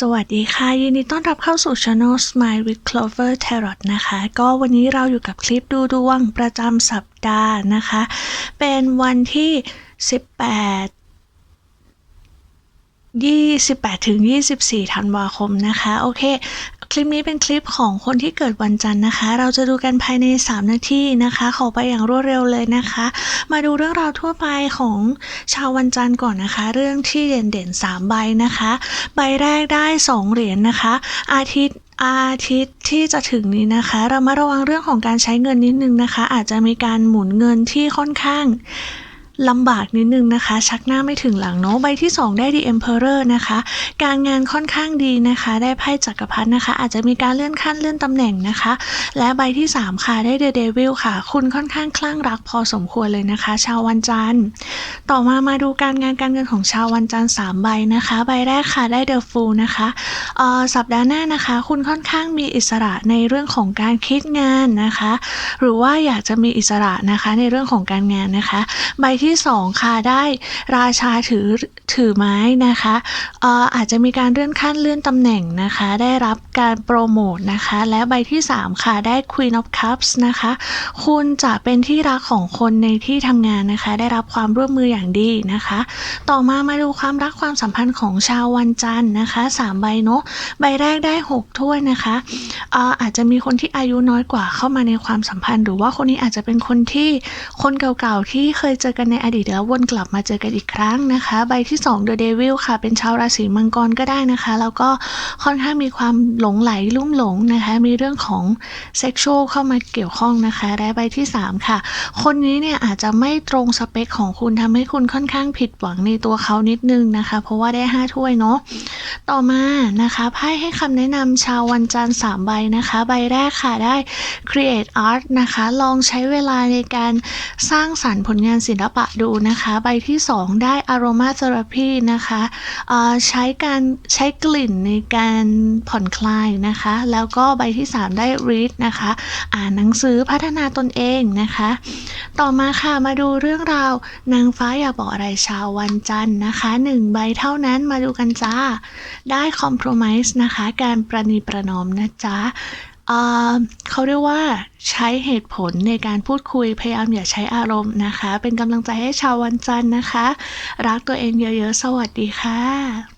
สวัสดีค่ะ ยินดีต้อนรับเข้าสู่ Channel Smile with Clover Tarot นะคะ ก็วันนี้เราอยู่กับคลิปดูดวงประจำสัปดาห์นะคะ เป็นวันที่ 18 28ถึง24 ธันวาคมนะคะ โอเค คลิปนี้เป็นคลิปของคนที่เกิดวันจันทร์นะคะ เราจะดูกันภายใน 3 นาทีนะคะ ขอไปอย่างรวดเร็วเลยนะคะ มาดูเรื่องราวทั่วไปของชาววันจันทร์ก่อนนะคะ เรื่องที่เด่นๆ3ใบนะคะ ใบแรกได้ 2 เหรียญนะคะ อาทิตย์อาทิตย์ที่จะถึงนี้นะคะ เรามาระวังเรื่องของการใช้เงินนิดนึงนะคะ อาจจะมีการหมุนเงินที่ค่อนข้าง ลำบากนิดนึงนะคะ ชักหน้าไม่ถึงหลังเนาะใบที่ 2 ได้ The Emperor นะคะ การงานค่อนข้างดีนะคะ ได้ไพ่จักรพรรดินะคะ อาจจะมีการเลื่อนขั้นเลื่อนตำแหน่งนะคะ และใบที่ 3 ค่ะได้ The Devil ค่ะ คุณค่อนข้างคลั่งรักพอสมควรเลยนะคะ ชาววันจันทร์ ต่อมามาดูการงานการเงินของชาววันจันทร์3ใบนะคะ ใบแรกค่ะได้ The Fool นะคะออสัปดาห์หน้านะคะ คุณค่อนข้างมีอิสระในเรื่องของการคิดงานนะคะ หรือว่าอยากจะมีอิสระนะคะในเรื่องของการงานนะคะ ใบที่ที่2ค่ะได้ราชาถือ ถือไม้นะคะเอ่ออาจจะมีการเลื่อนขั้นเลื่อนตำแหน่งนะคะ ได้รับการโปรโมทนะคะ และใบที่ 3 ค่ะได้ Queen of Cups นะคะ คุณจะเป็นที่รักของคนในที่ทำงานนะคะ ได้รับความร่วมมืออย่างดีนะคะ ต่อมามาดูความรักความสัมพันธ์ของชาววันจันทร์นะคะ3ใบเนาะใบแรกได้ 6 ถ้วยนะคะเอ่ออาจจะมีคนที่อายุน้อยกว่าเข้ามาในความสัมพันธ์ หรือว่าคนนี้อาจจะเป็นคนที่คนเก่าๆที่เคยเจอกันในอดีตแล้ววนกลับมาเจอกันอีกครั้งนะคะ ใบที่2 The Devil ค่ะ เป็นชาวราศีมังกรก็ได้นะคะ แล้วก็ค่อนข้างมีความหลงไหลลุ่มหลงนะคะ มีเรื่องของเซ็กชวลเข้ามาเกี่ยวข้องนะคะ และใบที่ 3 ค่ะ คนนี้เนี่ยอาจจะไม่ตรงสเปคของคุณทำให้คุณค่อนข้างผิดหวังในตัวเขานิดนึงนะคะ เพราะว่าได้ 5 ถ้วยเนาะ ต่อมานะคะไพ่ให้คำแนะนำชาววันจันทร์3ใบนะคะ ใบแรกค่ะได้ Create Art นะคะ ลองใช้เวลาในการสร้างสรรค์ผลงานศิลปะดูนะคะ ใบที่ 2 ได้ Aroma Therapy นะคะใช้การใช้กลิ่นในการผ่อนคลายนะคะ แล้วก็ใบที่ 3 ได้ Read นะคะ อ่านหนังสือพัฒนาตนเองนะคะ ต่อมาค่ะมาดูเรื่องราวนางฟ้าอยาบอกอะไรชาววันจันทร์นะคะหนึ่งใบเท่านั้นมาดูกันจ้าได้คอมเพลมไพร์นะคะ การประนีประนอมนะจ๊ะเอ่อเขาเรียกว่าใช้เหตุผลในการพูดคุยพยายามอย่าใช้อารมณ์นะคะ เป็นกำลังใจให้ชาววันจันทร์นะคะ รักตัวเองเยอะๆ สวัสดีค่ะ